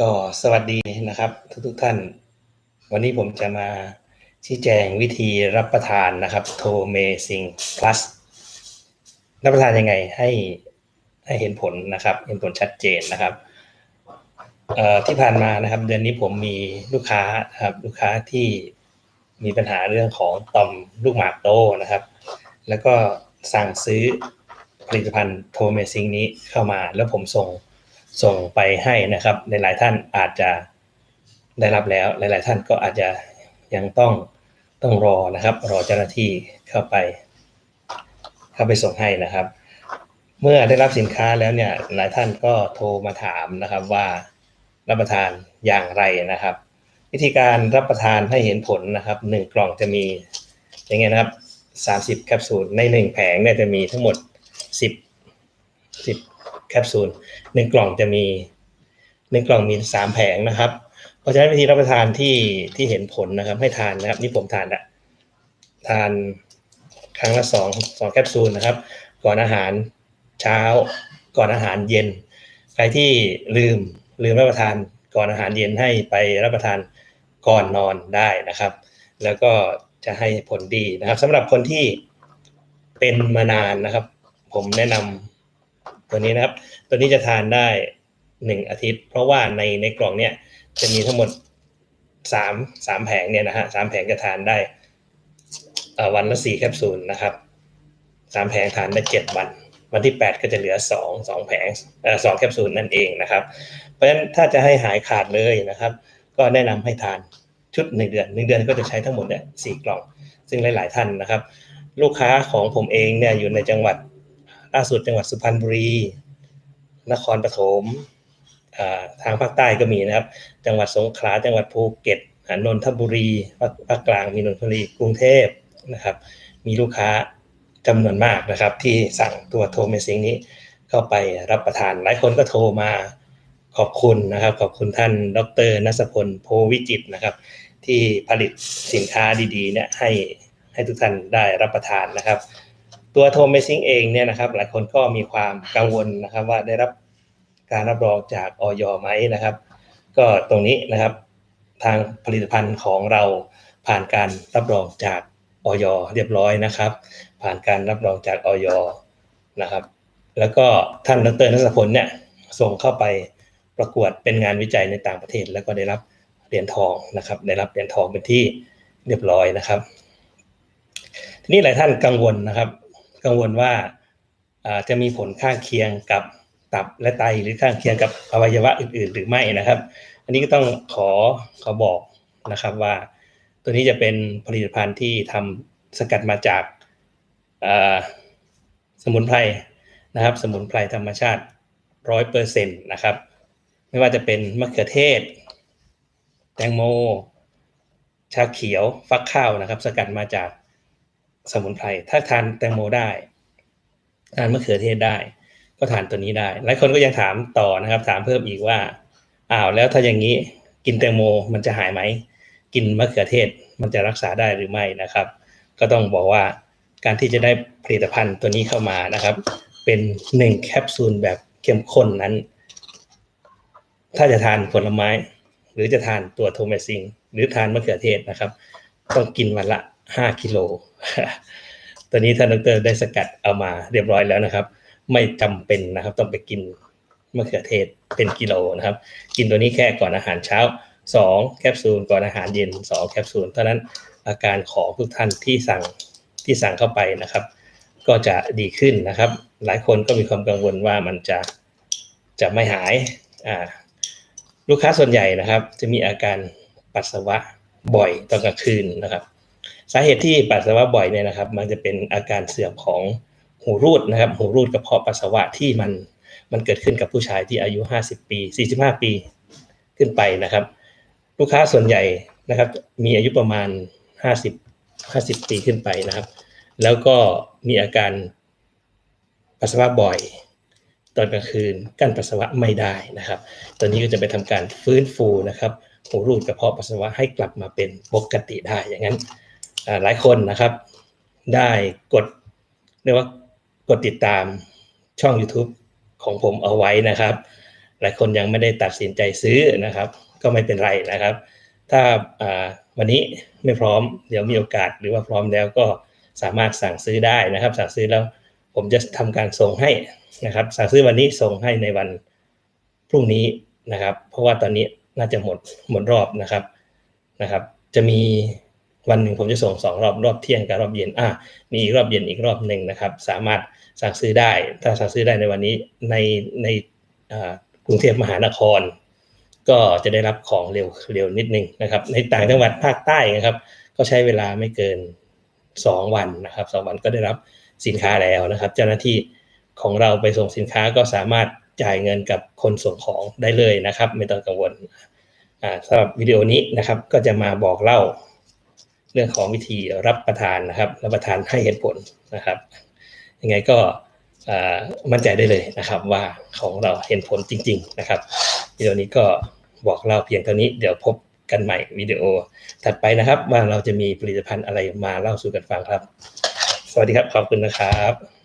ก็สวัสดีนะครับ ทุกทุกท่าน วันนี้ผมจะมาชี้แจงวิธีรับประทานนะครับโทเมซิงพลัสรับประทานยังไงให้ให้เห็นผลนะครับ เห็นผลชัดเจนนะครับที่ผ่านมานะครับ เดือนนี้ผมมีลูกค้านะครับ ลูกค้าที่มีปัญหาเรื่องของต่อมลูกหมากโตนะครับ แล้วก็สั่งซื้อผลิตภัณฑ์โทเมซิงนี้เข้ามา แล้วผมส่งส่งไปให้นะครับ หลายๆท่านอาจจะได้รับแล้ว หลาย ๆ ท่านก็อาจจะยังต้องต้องรอนะครับ รอเจ้าหน้าที่เข้าไป เข้าไปส่งให้นะครับ เมื่อได้รับสินค้าแล้วเนี่ยหลายท่านก็โทรมาถามนะครับว่ารับประทานอย่างไรนะครับ วิธีการรับประทานให้เห็นผลนะครับหนึ่งกล่องจะมีอย่างเงี้ยนะครับ สามสิบแคปซูลในหนึ่งแผงเนี่ยจะมีทั้งหมดสิบสิบแคปซูลหนึ่งกล่องจะมีหนึ่งกล่องมีสามแผงนะครับ เพราะฉะนั้นวิธีรับประทานที่ที่เห็นผลนะครับ ให้ทานนะครับ นี่ผมทานละทานครั้งละสองสองแคปซูลนะครับ ก่อนอาหารเช้า ก่อนอาหารเย็น ใครที่ลืมลืมรับประทานก่อนอาหารเย็นให้ไปรับประทานก่อนนอนได้นะครับ แล้วก็ จะให้ผลดีนะครับสำหรับคนที่เป็นมานานนะครับ ผมแนะนำตัวนี้นะครับ ตัวนี้จะทานได้หนึ่งอาทิตย์ เพราะว่าในในกล่องเนี้ยจะมีทั้งหมดสามสามแผงเนี่ยนะฮะสามแผงจะทานได้วันละสี่แคปซูลนะครับสามแผงทานได้เจ็ดวัน วันที่แปดก็จะเหลือสองสองแผงสองแคปซูลนั่นเองนะครับ เพราะฉะนั้นถ้าจะให้หายขาดเลยนะครับ ก็แนะนำให้ทาน ชุดหนึ่งเดือนหนึ่งเดือนก็จะใช้ทั้งหมดเนี่ยสี่กล่อง ซึ่งหลาย ๆ ท่านนะครับ ลูกค้าของผมเองเนี่ยอยู่ในจังหวัดล่าสุดจังหวัดสุพรรณบุรี นครปฐมทางภาคใต้ก็มีนะครับ จังหวัดสงขลาจังหวัดภูเก็ตอ่านนทบุรีภาคภาคกลางมีนนทบุรีกรุงเทพนะครับ มีลูกค้าจำนวนมากนะครับ ที่สั่งตัวโทเมซิงนี้เข้าไปรับประทานหลายคนก็โทรมา ขอบคุณนะครับ ขอบคุณท่านดรนัสพลโพวิจิตนะครับ ที่ผลิตสินค้าดีๆเนี่ยให้ให้ทุกท่านได้รับประทานนะครับ ตัวโทเมซิงเองเนี่ยนะครับ หลายคนก็มีความกังวลนะครับว่าได้รับการรับรองจากออยไหมนะครับ ก็ตรงนี้นะครับทางผลิตภัณฑ์ของเราผ่านการรับรองจากออยเรียบร้อยนะครับ ผ่านการรับรองจากออยนะครับ แล้วก็ท่านดรนัสพลเนี่ยส่งเข้าไป ประกวดเป็นงานวิจัยในต่างประเทศ แล้วก็ได้รับเหรียญทองนะครับ ได้รับเหรียญทองเป็นที่เรียบร้อยนะครับ ทีนี้หลายท่านกังวลนะครับ กังวลว่าจะมีผลข้างเคียงกับตับและไตหรือข้างเคียงกับอวัยวะอื่น ๆ หรือไม่นะครับ อันนี้ก็ต้องขอขอบอกนะครับว่า ตัวนี้จะเป็นผลิตภัณฑ์ที่ทำสกัดมาจากสมุนไพรนะครับ สมุนไพรธรรมชาติร้อยเปอร์เซ็นต์นะครับ ไม่ว่าจะเป็นมะเขือเทศ แตงโม ชาเขียวฟักข้าวนะครับ สกัดมาจากสมุนไพรถ้าทานแตงโมได้ ทานมะเขือเทศได้ ก็ทานตัวนี้ได้หลายคนก็ยังถามต่อนะครับ ถามเพิ่มอีกว่าอ้าวแล้วถ้าอย่างนี้กินแตงโมมันจะหายไหมกินมะเขือเทศมันจะรักษาได้หรือไม่นะครับ ก็ต้องบอกว่าการที่จะได้ผลิตภัณฑ์ตัวนี้เข้ามานะครับ เป็นหนึ่งแคปซูลแบบเข้มข้นนั้น ถ้าจะทานผลไม้ หรือจะทานตัวโทเมซิง หรือทานมะเขือเทศนะครับ ต้องกินวันละ5กิโลตัวนี้ท่านดรได้สกัดเอามาเรียบร้อยแล้วนะครับ ไม่จำเป็นนะครับ ต้องไปกินมะเขือเทศเป็นกิโลนะครับ กินตัวนี้แค่ก่อนอาหารเช้า 2 แคปซูลก่อนอาหารเย็น 2 แคปซูลเท่านั้นอาการของทุกท่านที่สั่งที่สั่งเข้าไปนะครับ ก็จะดีขึ้นนะครับ หลายคนก็มีความกังวลว่ามันจะจะไม่หายอ่า ลูกค้าส่วนใหญ่นะครับ จะมีอาการปัสสาวะบ่อยตอนกลางคืนนะครับ สาเหตุที่ปัสสาวะบ่อยเนี่ยนะครับ มันจะเป็นอาการเสื่อมของหูรูดนะครับ หูรูดกระเพาะปัสสาวะที่มันมันเกิดขึ้นกับผู้ชายที่อายุ 50 ปี 45 ปีขึ้นไปนะครับ ลูกค้าส่วนใหญ่นะครับ มีอายุประมาณ 50 50 ปีขึ้นไปนะครับ แล้วก็มีอาการปัสสาวะบ่อย ตอนกลางคืนกั้นปัสสาวะไม่ได้นะครับตัวนี้ก็จะไปทำการฟื้นฟูนะครับหูรูดกระเพาะปัสสาวะให้กลับมาเป็นปกติได้ อย่างนั้นหลายคนนะครับ ได้กดเรียกว่ากดติดตามช่อง YouTube ของผมเอาไว้นะครับ หลายคนยังไม่ได้ตัดสินใจซื้อนะครับ ก็ไม่เป็นไรนะครับ ถ้าวันนี้ไม่พร้อมเดี๋ยวมีโอกาสหรือว่าพร้อมแล้วก็สามารถสั่งซื้อได้นะครับ สั่งซื้อแล้ว ผมจะทำการส่งให้นะครับ สั่งซื้อวันนี้ส่งให้ในวันพรุ่งนี้นะครับ เพราะว่าตอนนี้น่าจะหมดหมดรอบนะครับนะครับ จะมีวันหนึ่งผมจะส่งสองรอบรอบเที่ยงกับรอบเย็นอะมีอีกรอบเย็นอีกรอบหนึ่งนะครับ สามารถสั่งซื้อได้ ถ้าสั่งซื้อได้ในวันนี้ในในกรุงเทพมหานคร ก็จะได้รับของเร็วเร็วนิดนึงนะครับ ในต่างจังหวัดภาคใต้นะครับ ก็ใช้เวลาไม่เกิน 2 วันนะครับสองวันก็ได้รับ สินค้าแล้วนะครับ เจ้าหน้าที่ของเราไปส่งสินค้าก็สามารถจ่ายเงินกับคนส่งของได้เลยนะครับ ไม่ต้องกังวลสำหรับวิดีโอนี้นะครับ ก็จะมาบอกเล่า เรื่องของวิธีรับประทานนะครับ รับประทานให้เหตุผลนะครับ ยังไงก็มั่นใจได้เลยนะครับ ว่าของเราเห็นผลจริง ๆ นะครับ วิดีโอนี้ก็บอกเล่าเพียงเท่านี้เดี๋ยวพบกันใหม่วิดีโอถัดไปนะครับ ว่าเราจะมีผลิตภัณฑ์อะไรมาเล่าสู่กันฟังครับ สวัสดีครับ ขอบคุณนะครับ